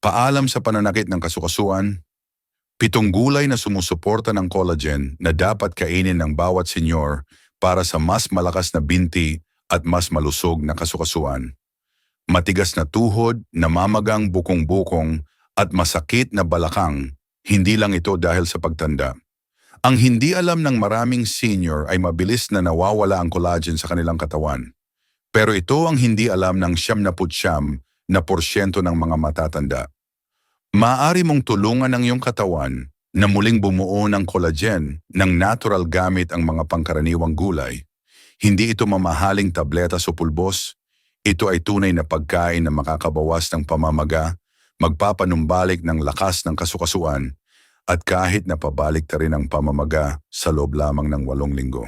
Paalam sa pananakit ng kasukasuan, pitong gulay na sumusuporta ng collagen na dapat kainin ng bawat senyor para sa mas malakas na binti at mas malusog na kasukasuan. Matigas na tuhod, namamagang bukong-bukong at masakit na balakang, hindi lang ito dahil sa pagtanda. Ang hindi alam ng maraming senior ay mabilis na nawawala ang collagen sa kanilang katawan. Pero ito ang hindi alam ng siyam na putsyam na porsyento ng mga matatanda. Maaari mong tulungan ang iyong katawan na muling bumuo ng collagen ng natural gamit ang mga pangkaraniwang gulay. Hindi ito mamahaling tableta o pulbos. Ito ay tunay na pagkain na makakabawas ng pamamaga, magpapanumbalik ng lakas ng kasukasuan, at kahit na pabalik ta rin ang pamamaga sa loob lamang ng walong linggo.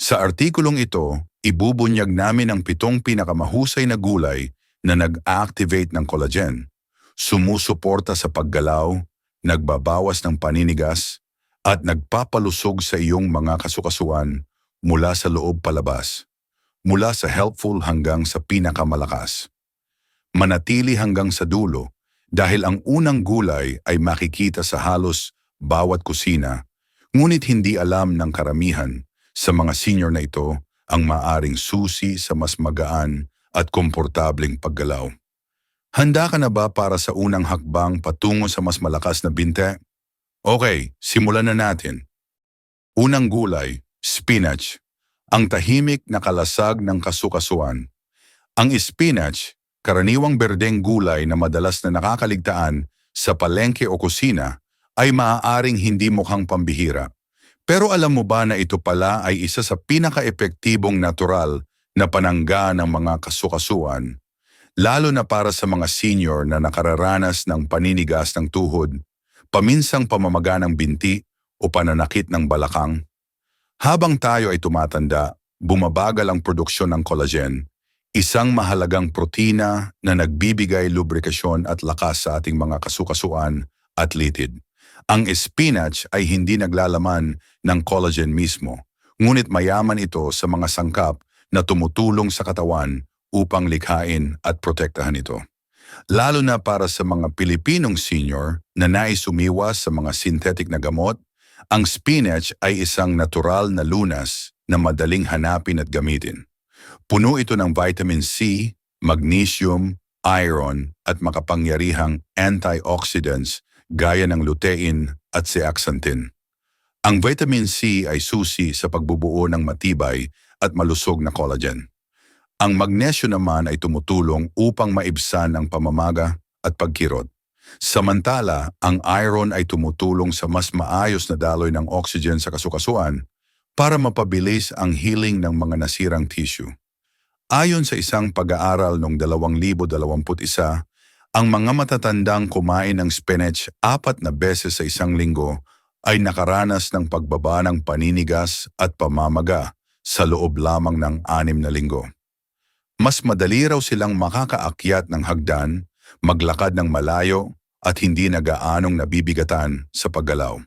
Sa artikulong ito, ibubunyag namin ang pitong pinakamahusay na gulay na nag-activate ng collagen, sumusuporta sa paggalaw, nagbabawas ng paninigas, at nagpapalusog sa iyong mga kasukasuan mula sa loob palabas, mula sa helpful hanggang sa pinakamalakas. Manatili hanggang sa dulo dahil ang unang gulay ay makikita sa halos bawat kusina, ngunit hindi alam ng karamihan sa mga senior na ito ang maaring susi sa mas magaan at komportableng paggalaw. Handa ka na ba para sa unang hakbang patungo sa mas malakas na binte? Okay, simulan na natin. Unang gulay, spinach. Ang tahimik na kalasag ng kasukasuan. Ang spinach, karaniwang berdeng gulay na madalas na nakakaligtaan sa palengke o kusina, ay maaaring hindi mukhang pambihira. Pero alam mo ba na ito pala ay isa sa pinaka-epektibong natural na panangga ng mga kasukasuan, lalo na para sa mga senior na nakararanas ng paninigas ng tuhod, paminsang pamamaga ng binti o pananakit ng balakang. Habang tayo ay tumatanda, bumabagal ang produksyon ng collagen, isang mahalagang protina na nagbibigay lubrikasyon at lakas sa ating mga kasukasuan at litid. Ang spinach ay hindi naglalaman ng collagen mismo, ngunit mayaman ito sa mga sangkap na tumutulong sa katawan upang likhain at protektahan ito. Lalo na para sa mga Pilipinong senior na nais umiwas sa mga synthetic na gamot, ang spinach ay isang natural na lunas na madaling hanapin at gamitin. Puno ito ng vitamin C, magnesium, iron at makapangyarihang antioxidants gaya ng lutein at zeaxanthin. Ang vitamin C ay susi sa pagbubuo ng matibay at malusog na collagen. Ang magnesyo naman ay tumutulong upang maibsan ang pamamaga at pagkirot. Samantala, ang iron ay tumutulong sa mas maayos na daloy ng oxygen sa kasukasuan para mapabilis ang healing ng mga nasirang tissue. Ayon sa isang pag-aaral noong 2021, ang mga matatandang kumain ng spinach apat na beses sa isang linggo ay nakaranas ng pagbaba ng paninigas at pamamaga sa loob lamang ng anim na linggo. Mas madali raw silang makakaakyat ng hagdan, maglakad ng malayo at hindi na gaanong nabibigatan sa paggalaw.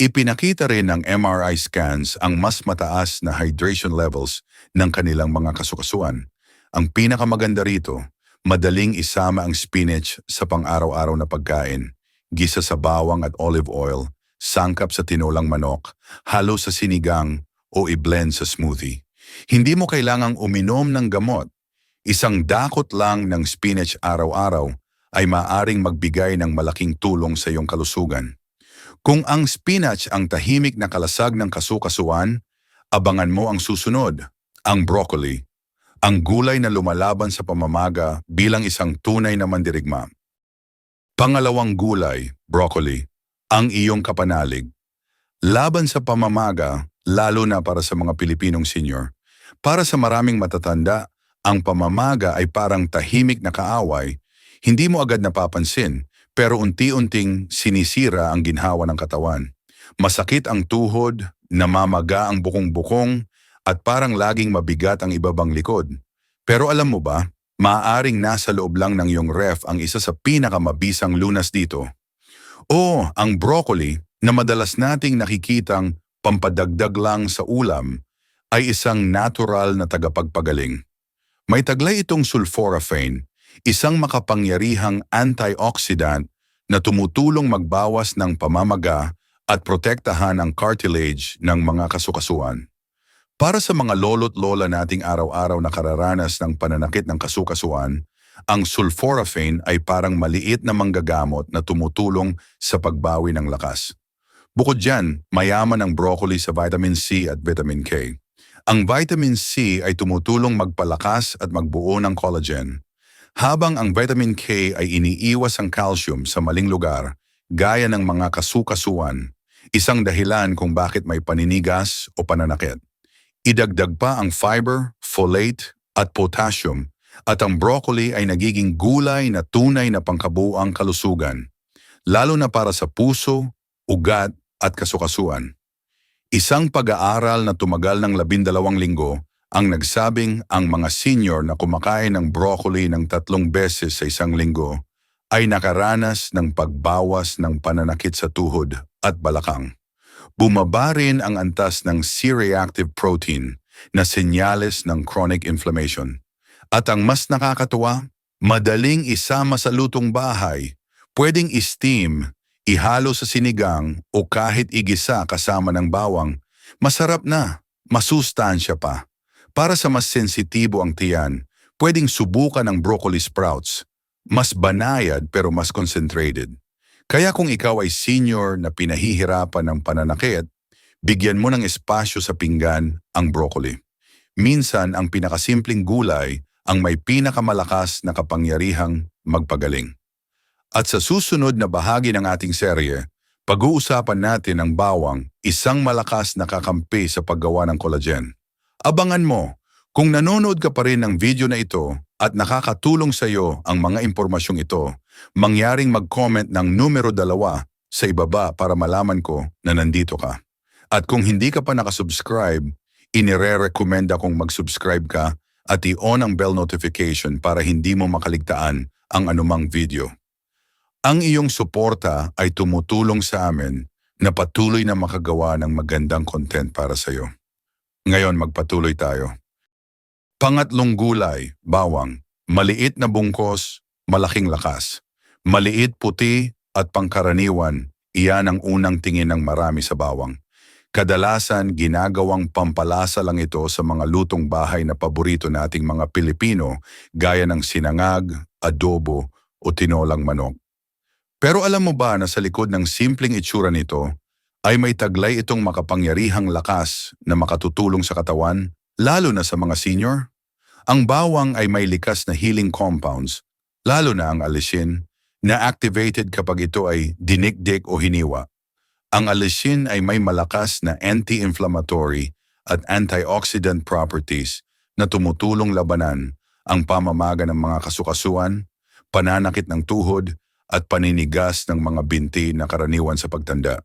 Ipinakita rin ng MRI scans ang mas mataas na hydration levels ng kanilang mga kasukasuan. Ang pinakamaganda rito, madaling isama ang spinach sa pang-araw-araw na pagkain, gisa sa bawang at olive oil, sangkap sa tinolang manok, halo sa sinigang o i-blend sa smoothie. Hindi mo kailangang uminom ng gamot. Isang dakot lang ng spinach araw-araw ay maaring magbigay ng malaking tulong sa iyong kalusugan. Kung ang spinach ang tahimik na kalasag ng kasukasuan, abangan mo ang susunod, ang broccoli ang gulay na lumalaban sa pamamaga bilang isang tunay na mandirigma. Pangalawang gulay, broccoli, ang iyong kapanalig. Laban sa pamamaga, lalo na para sa mga Pilipinong senior. Para sa maraming matatanda, ang pamamaga ay parang tahimik na kaaway, hindi mo agad napapansin, pero unti-unting sinisira ang ginhawa ng katawan. Masakit ang tuhod, namamaga ang bukong-bukong, at parang laging mabigat ang ibabang likod. Pero alam mo ba, maaaring nasa loob lang ng iyong ref ang isa sa pinakamabisang lunas dito. O ang broccoli na madalas nating nakikitang pampadagdag lang sa ulam ay isang natural na tagapagpagaling. May taglay itong sulforaphane, isang makapangyarihang antioxidant na tumutulong magbawas ng pamamaga at protektahan ang cartilage ng mga kasukasuan. Para sa mga lolo't lola nating araw-araw na kararanas ng pananakit ng kasukasuan, ang sulforaphane ay parang maliit na manggagamot na tumutulong sa pagbawi ng lakas. Bukod dyan, mayaman ang broccoli sa vitamin C at vitamin K. Ang vitamin C ay tumutulong magpalakas at magbuo ng collagen, habang ang vitamin K ay iniiwas ang calcium sa maling lugar, gaya ng mga kasukasuan, isang dahilan kung bakit may paninigas o pananakit. Idagdag pa ang fiber, folate at potassium at ang broccoli ay nagiging gulay na tunay na pangkabuang kalusugan, lalo na para sa puso, ugat at kasukasuan. Isang pag-aaral na tumagal ng labindalawang linggo ang nagsabing ang mga senior na kumakain ng broccoli ng tatlong beses sa isang linggo ay nakaranas ng pagbawas ng pananakit sa tuhod at balakang. Bumaba rin ang antas ng C-reactive protein na senyales ng chronic inflammation. At ang mas nakakatuwa, madaling isama sa lutong bahay, pwedeng steam, ihalo sa sinigang o kahit igisa kasama ng bawang, masarap na, masustansya pa. Para sa mas sensitibo ang tiyan, pwedeng subukan ang broccoli sprouts. Mas banayad pero mas concentrated. Kaya kung ikaw ay senior na pinahihirapan ng pananakit, bigyan mo ng espasyo sa pinggan ang broccoli. Minsan ang pinakasimpleng gulay ang may pinakamalakas na kapangyarihang magpagaling. At sa susunod na bahagi ng ating serye, pag-uusapan natin ang bawang, isang malakas na kakampi sa paggawa ng collagen. Abangan mo, kung nanonood ka pa rin ng video na ito at nakakatulong sa iyo ang mga impormasyong ito, mangyaring mag-comment ng numero dalawa sa ibaba para malaman ko na nandito ka. At kung hindi ka pa nakasubscribe, inire-recommend akong mag-subscribe ka at i-on ang bell notification para hindi mo makaligtaan ang anumang video. Ang iyong suporta ay tumutulong sa amin na patuloy na makagawa ng magandang content para sa iyo. Ngayon magpatuloy tayo. Pangatlong gulay, bawang. Maliit na bungkos, malaking lakas. Maliit, puti at pangkaraniwan, iyan ang unang tingin ng marami sa bawang. Kadalasan ginagawang pampalasa lang ito sa mga lutong bahay na paborito nating mga Pilipino gaya ng sinangag, adobo o tinolang manok. Pero alam mo ba na sa likod ng simpleng itsura nito ay may taglay itong makapangyarihang lakas na makatutulong sa katawan, lalo na sa mga senior. Ang bawang ay may likas na healing compounds, lalo na ang alisin, na activated kapag ito ay dinikdik o hiniwa. Ang alisin ay may malakas na anti-inflammatory at antioxidant properties na tumutulong labanan ang pamamaga ng mga kasukasuan, pananakit ng tuhod at paninigas ng mga binti na karaniwan sa pagtanda.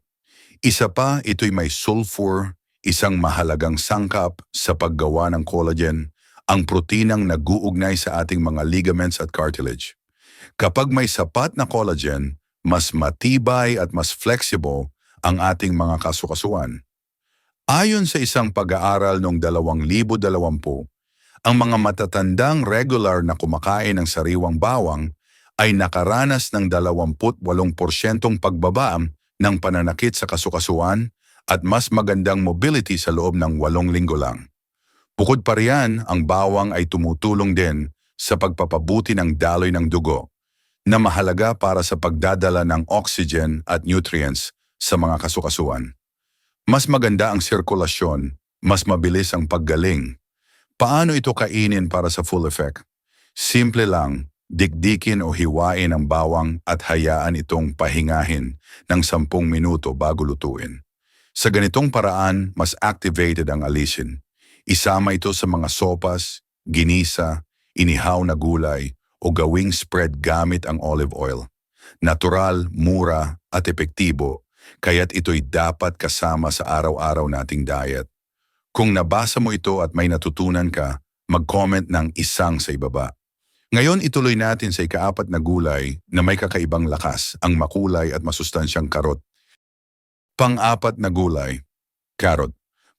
Isa pa, ito'y may sulfur, isang mahalagang sangkap sa paggawa ng collagen, ang proteinang naguugnay sa ating mga ligaments at cartilage. Kapag may sapat na collagen, mas matibay at mas flexible ang ating mga kasukasuan. Ayon sa isang pag-aaral noong 2020, ang mga matatandang regular na kumakain ng sariwang bawang ay nakaranas ng 28% pagbaba ng pananakit sa kasukasuan at mas magandang mobility sa loob ng walong linggo lang. Bukod pa riyan, ang bawang ay tumutulong din sa pagpapabuti ng daloy ng dugo na mahalaga para sa pagdadala ng oxygen at nutrients sa mga kasukasuan. Mas maganda ang sirkulasyon, mas mabilis ang paggaling. Paano ito kainin para sa full effect? Simple lang, Dikdikin o hiwain ang bawang at hayaan itong pahingahin ng sampung minuto bago lutuin. Sa ganitong paraan, mas activated ang alisin. Isama ito sa mga sopas, ginisa, inihaw na gulay o gawing spread gamit ang olive oil. Natural, mura at epektibo, kaya't ito'y dapat kasama sa araw-araw nating diet. Kung nabasa mo ito at may natutunan ka, mag-comment ng isang sa ibaba. Ngayon ituloy natin sa ikaapat na gulay na may kakaibang lakas, ang makulay at masustansyang karot. Pang-apat na gulay, karot.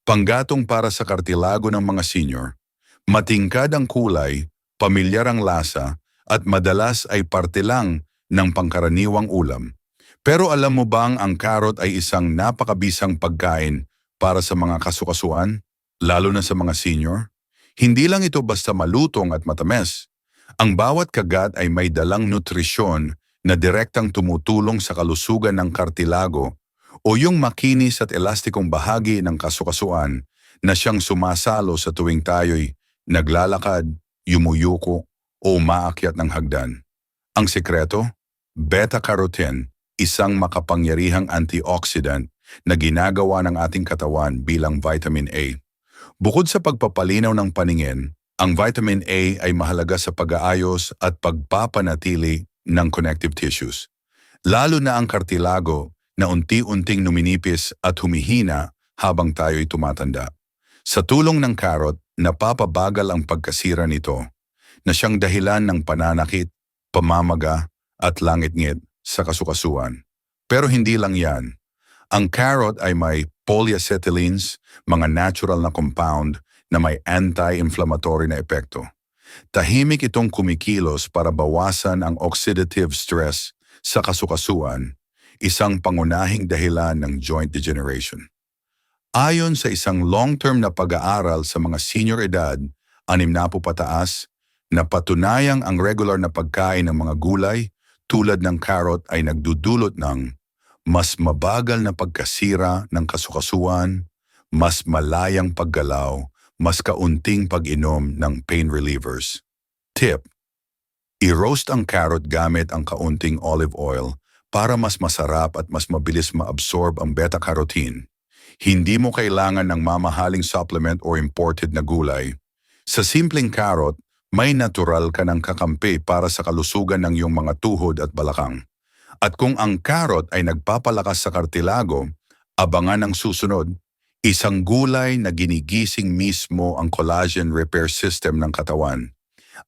Panggatong para sa kartilago ng mga senior. Matingkad ang kulay, pamilyar ang lasa, at madalas ay parte lang ng pangkaraniwang ulam. Pero alam mo bang ang carrot ay isang napakabisang pagkain para sa mga kasukasuan, lalo na sa mga senior? Hindi lang ito basta malutong at matamis. Ang bawat kagat ay may dalang nutrisyon na direktang tumutulong sa kalusugan ng kartilago o yung makinis at elastikong bahagi ng kasukasuan na siyang sumasalo sa tuwing tayo'y naglalakad, yumuyuko o umaakyat ng hagdan. Ang sekreto? Beta-carotene, isang makapangyarihang antioxidant na ginagawa ng ating katawan bilang vitamin A. Bukod sa pagpapalinaw ng paningin, ang vitamin A ay mahalaga sa pag-aayos at pagpapanatili ng connective tissues. Lalo na ang kartilago na unti-unting numinipis at humihina habang tayo'y tumatanda. Sa tulong ng carrot, napapabagal ang pagkasira nito na siyang dahilan ng pananakit, pamamaga at langit-ngit sa kasukasuan. Pero hindi lang yan. Ang carrot ay may polyacetylens, mga natural na compound na may anti-inflammatory na epekto. Tahimik itong kumikilos para bawasan ang oxidative stress sa kasukasuan, isang pangunahing dahilan ng joint degeneration. Ayon sa isang long-term na pag-aaral sa mga senior edad, anim na po pataas, napatunayang ang regular na pagkain ng mga gulay tulad ng carrot ay nagdudulot ng mas mabagal na pagkasira ng kasukasuan, mas malayang paggalaw, mas kaunting pag-inom ng pain relievers. Tip: I-roast ang carrot gamit ang kaunting olive oil para mas masarap at mas mabilis ma-absorb ang beta-carotene. Hindi mo kailangan ng mamahaling supplement or imported na gulay. Sa simpleng carrot, may natural ka ng kakampi para sa kalusugan ng iyong mga tuhod at balakang. At kung ang carrot ay nagpapalakas sa kartilago, abangan ang susunod, isang gulay na ginigising mismo ang collagen repair system ng katawan.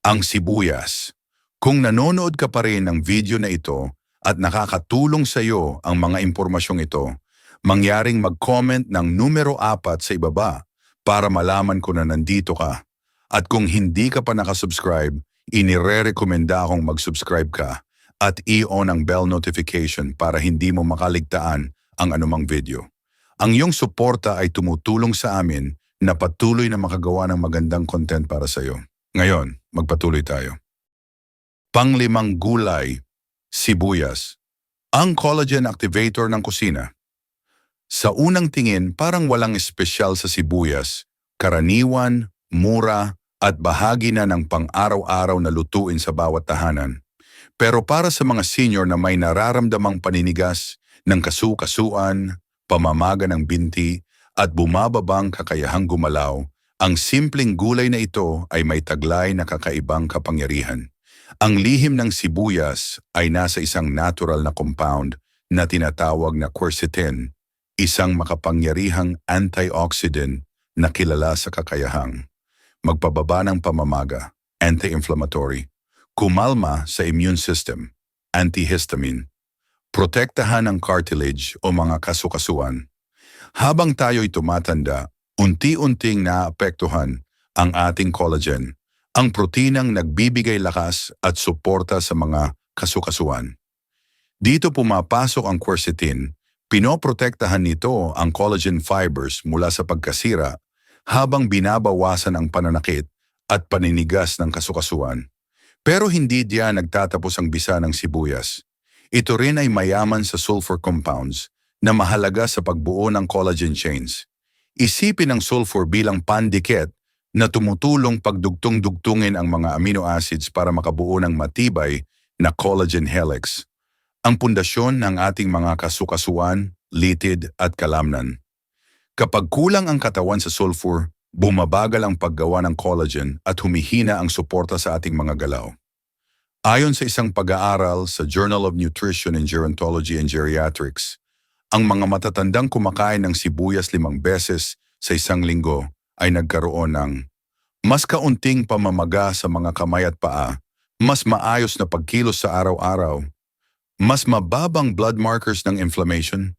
Ang sibuyas. Kung nanonood ka pa rin ng video na ito at nakakatulong sa iyo ang mga impormasyong ito, mangyaring mag-comment ng numero 4 sa ibaba para malaman ko na nandito ka. At kung hindi ka pa nakasubscribe, inire-rekomenda akong mag-subscribe ka at i-on ang bell notification para hindi mo makaligtaan ang anumang video. Ang iyong suporta ay tumutulong sa amin na patuloy na makagawa ng magandang content para sa iyo. Ngayon, magpatuloy tayo. Panglimang gulay, sibuyas. Ang collagen activator ng kusina. Sa unang tingin, parang walang espesyal sa sibuyas. Karaniwan, mura, at bahagi na ng pang-araw-araw na lutuin sa bawat tahanan. Pero para sa mga senior na may nararamdamang paninigas ng kasukasuan, pamamaga ng binti, at bumababang kakayahang gumalaw, ang simpleng gulay na ito ay may taglay na kakaibang kapangyarihan. Ang lihim ng sibuyas ay nasa isang natural na compound na tinatawag na quercetin, isang makapangyarihang antioxidant na kilala sa kakayahang magpababa ng pamamaga, anti-inflammatory, kumalma sa immune system, antihistamine, protektahan ang cartilage o mga kasukasuan. Habang tayo'y tumatanda, unti-unting naapektuhan ang ating collagen, ang proteinang nagbibigay lakas at suporta sa mga kasukasuan. Dito pumapasok ang quercetin, pinoprotektahan nito ang collagen fibers mula sa pagkasira habang binabawasan ang pananakit at paninigas ng kasukasuan. Pero hindi diyan nagtatapos ang bisa ng sibuyas. Ito rin ay mayaman sa sulfur compounds na mahalaga sa pagbuo ng collagen chains. Isipin ang sulfur bilang pandikit na tumutulong pagdugtong-dugtungin ang mga amino acids para makabuo ng matibay na collagen helix. Ang pundasyon ng ating mga kasukasuan, litid at kalamnan. Kapag kulang ang katawan sa sulfur, bumabagal ang paggawa ng collagen at humihina ang suporta sa ating mga galaw. Ayon sa isang pag-aaral sa Journal of Nutrition and Gerontology and Geriatrics, ang mga matatandang kumakain ng sibuyas limang beses sa isang linggo ay nagkaroon ng mas kaunting pamamaga sa mga kamay at paa, mas maayos na pagkilos sa araw-araw, mas mababang blood markers ng inflammation,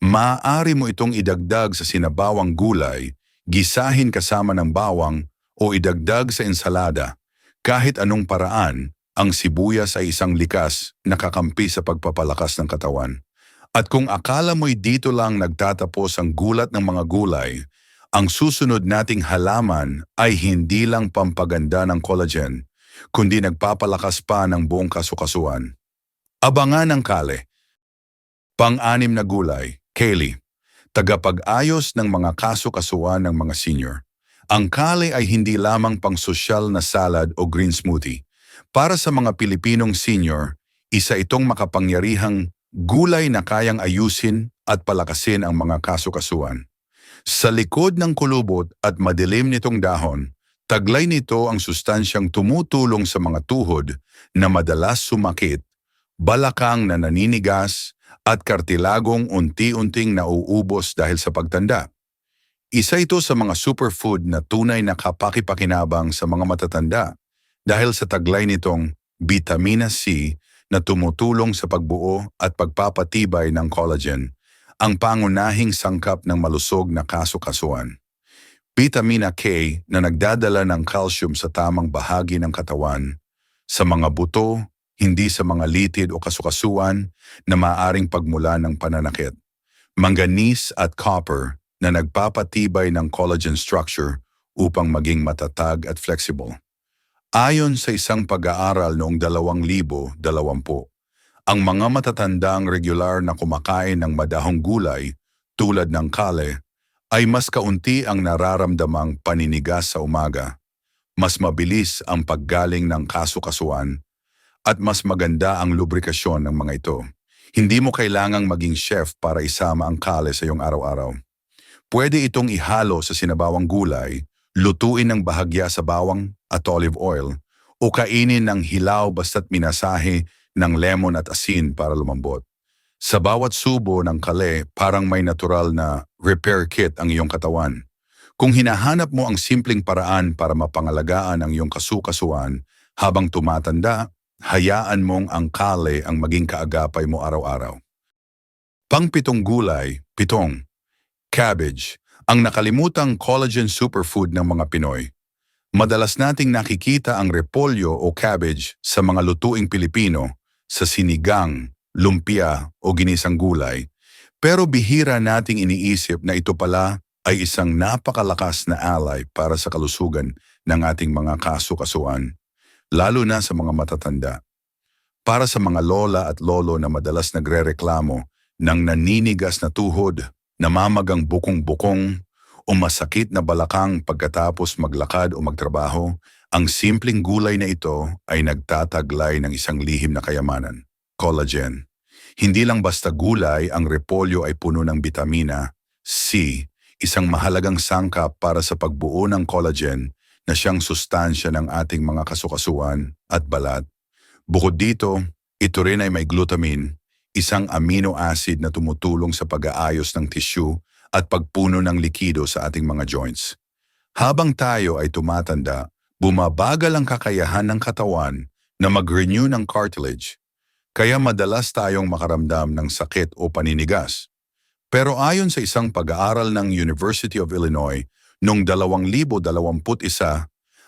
Maaari mo itong idagdag sa sinabawang gulay, gisahin kasama ng bawang o idagdag sa ensalada. Kahit anong paraan, ang sibuyas ay isang likas na kakampi sa pagpapalakas ng katawan. At kung akala mo'y dito lang nagtatapos ang gulat ng mga gulay, ang susunod nating halaman ay hindi lang pampaganda ng collagen, kundi nagpapalakas pa ng buong kasukasuan. Abangan ng kale. Pang-anim na gulay, kale. Tagapag-ayos ng mga kasukasuan ng mga senior. Ang kale ay hindi lamang pang sosyal na salad o green smoothie. Para sa mga Pilipinong senior, isa itong makapangyarihang gulay na kayang ayusin at palakasin ang mga kasukasuan. Sa likod ng kulubot at madilim nitong dahon, taglay nito ang sustansyang tumutulong sa mga tuhod na madalas sumakit, balakang na naninigas, at kartilagong unti-unting nauubos dahil sa pagtanda. Isa ito sa mga superfood na tunay na kapakipakinabang sa mga matatanda dahil sa taglay nitong vitamina C na tumutulong sa pagbuo at pagpapatibay ng collagen, ang pangunahing sangkap ng malusog na kasukasuan. Vitamina K na nagdadala ng calcium sa tamang bahagi ng katawan, sa mga buto, hindi sa mga litid o kasukasuan na maaring pagmula ng pananakit. Manganese at copper na nagpapatibay ng collagen structure upang maging matatag at flexible. Ayon sa isang pag-aaral noong 2020, ang mga matatandang regular na kumakain ng madahong gulay tulad ng kale ay mas kaunti ang nararamdamang paninigas sa umaga, mas mabilis ang paggaling ng kasukasuan at mas maganda ang lubrikasyon ng mga ito. Hindi mo kailangang maging chef para isama ang kale sa iyong araw-araw. Pwede itong ihalo sa sinabawang gulay, lutuin ng bahagya sa bawang at olive oil, o kainin ng hilaw basta't minasahe ng lemon at asin para lumambot. Sa bawat subo ng kale, parang may natural na repair kit ang iyong katawan. Kung hinahanap mo ang simpleng paraan para mapangalagaan ang iyong kasukasuan habang tumatanda, hayaan mong ang kale ang maging kaagapay mo araw-araw. Pangpitong gulay, pitong, cabbage, ang nakalimutang collagen superfood ng mga Pinoy. Madalas nating nakikita ang repolyo o cabbage sa mga lutuing Pilipino, sa sinigang, lumpia o ginisang gulay, pero bihira nating iniisip na ito pala ay isang napakalakas na ally para sa kalusugan ng ating mga kasukasuan, lalo na sa mga matatanda. Para sa mga lola at lolo na madalas nagrereklamo ng naninigas na tuhod, namamagang bukong-bukong o masakit na balakang pagkatapos maglakad o magtrabaho, ang simpleng gulay na ito ay nagtataglay ng isang lihim na kayamanan, collagen. Hindi lang basta gulay, ang repolyo ay puno ng bitamina C, isang mahalagang sangkap para sa pagbuo ng collagen na siyang sustansya ng ating mga kasukasuan at balat. Bukod dito, ito rin ay may glutamine, isang amino acid na tumutulong sa pag-aayos ng tissue at pagpuno ng likido sa ating mga joints. Habang tayo ay tumatanda, bumabagal ang kakayahan ng katawan na mag-renew ng cartilage, kaya madalas tayong makaramdam ng sakit o paninigas. Pero ayon sa isang pag-aaral ng University of Illinois noong 2021,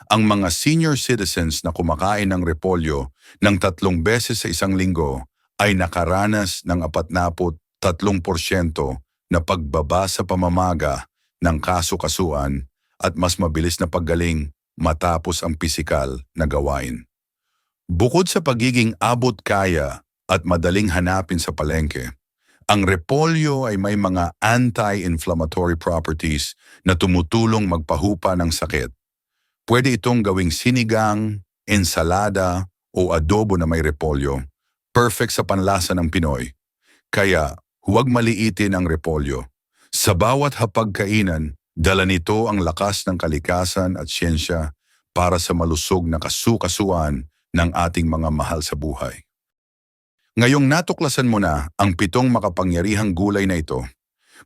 ang mga senior citizens na kumakain ng repolyo ng tatlong beses sa isang linggo ay nakaranas ng 43% na pagbaba sa pamamaga ng kasukasuan at mas mabilis na paggaling matapos ang pisikal na gawain. Bukod sa pagiging abot kaya at madaling hanapin sa palengke, ang repolyo ay may mga anti-inflammatory properties na tumutulong magpahupa ng sakit Pwede itong gawing sinigang, ensalada o adobo na may repolyo. Perfect sa panlasa ng Pinoy. Kaya huwag maliitin ang repolyo. Sa bawat hapagkainan, dala nito ang lakas ng kalikasan at siyensya para sa malusog na kasukasuan ng ating mga mahal sa buhay. Ngayong natuklasan mo na ang pitong makapangyarihang gulay na ito,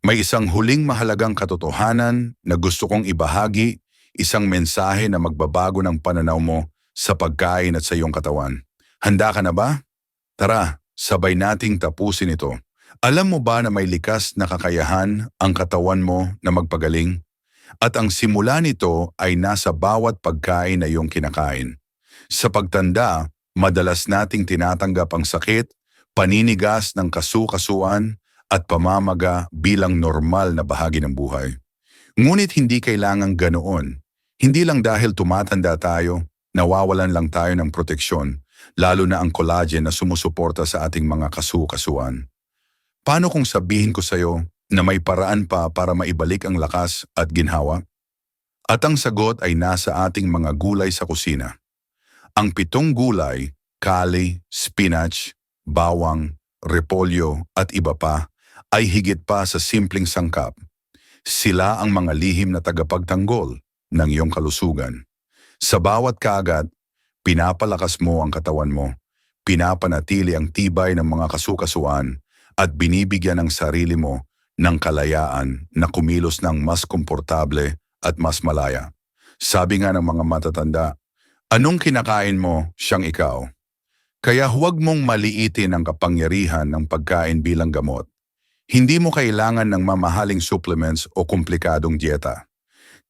may isang huling mahalagang katotohanan na gusto kong ibahagi isang mensahe na magbabago ng pananaw mo sa pagkain at sa iyong katawan. Handa ka na ba? Tara, sabay nating tapusin ito. Alam mo ba na may likas na kakayahan ang katawan mo na magpagaling? At ang simula nito ay nasa bawat pagkain na iyong kinakain. Sa pagtanda, madalas nating tinatanggap ang sakit, paninigas ng kasukasuan at pamamaga bilang normal na bahagi ng buhay. Ngunit hindi kailangang ganoon. Hindi lang dahil tumatanda tayo, nawawalan lang tayo ng proteksyon, lalo na ang collagen na sumusuporta sa ating mga kasukasuan. Paano kung sabihin ko sa iyo na may paraan pa para maibalik ang lakas at ginhawa? At ang sagot ay nasa ating mga gulay sa kusina. Ang pitong gulay, kali, spinach, bawang, repolyo at iba pa ay higit pa sa simpleng sangkap. Sila ang mga lihim na tagapagtanggol ng iyong kalusugan. Sa bawat kagat, pinapalakas mo ang katawan mo, pinapanatili ang tibay ng mga kasukasuan at binibigyan ng sarili mo ng kalayaan na kumilos ng mas komportable at mas malaya. Sabi nga ng mga matatanda, anong kinakain mo siyang ikaw? Kaya huwag mong maliitin ang kapangyarihan ng pagkain bilang gamot. Hindi mo kailangan ng mamahaling supplements o komplikadong dieta.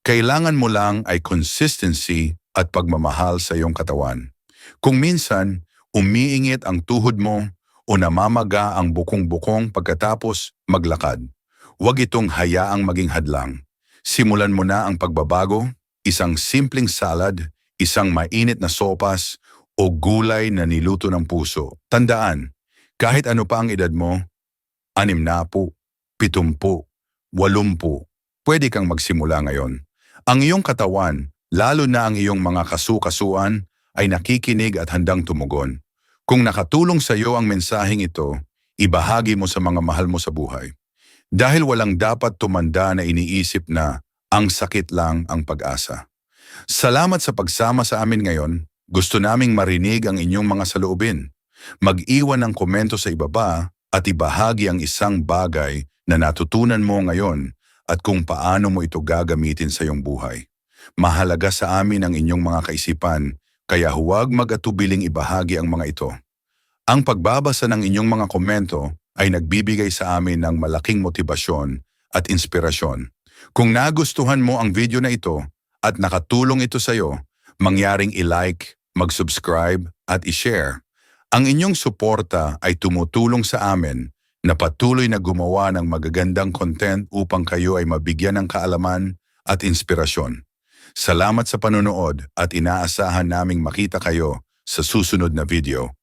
Kailangan mo lang ay consistency at pagmamahal sa iyong katawan. Kung minsan, umiingit ang tuhod mo o namamaga ang bukong-bukong pagkatapos maglakad, huwag itong hayaang maging hadlang. Simulan mo na ang pagbabago, isang simpleng salad, isang mainit na sopas, o gulay na niluto ng puso. Tandaan, kahit ano pa ang edad mo, anim na po, pitumpu, walumpu, pwede kang magsimula ngayon. Ang iyong katawan, lalo na ang iyong mga kasukasuan, ay nakikinig at handang tumugon. Kung nakatulong sa iyo ang mensaheng ito, ibahagi mo sa mga mahal mo sa buhay. Dahil walang dapat tumanda na iniisip na ang sakit lang ang pag-asa. Salamat sa pagsama sa amin ngayon. Gusto naming marinig ang inyong mga saloobin. Mag-iwan ng komento sa ibaba at ibahagi ang isang bagay na natutunan mo ngayon at kung paano mo ito gagamitin sa iyong buhay. Mahalaga sa amin ang inyong mga kaisipan, kaya huwag mag-atubiling ibahagi ang mga ito. Ang pagbabasa ng inyong mga komento ay nagbibigay sa amin ng malaking motibasyon at inspirasyon. Kung nagustuhan mo ang video na ito at nakatulong ito sa iyo, mangyaring i-like, mag-subscribe at i-share. Ang inyong suporta ay tumutulong sa amin na patuloy na gumawa ng magagandang content upang kayo ay mabigyan ng kaalaman at inspirasyon. Salamat sa panonood at inaasahan naming makita kayo sa susunod na video.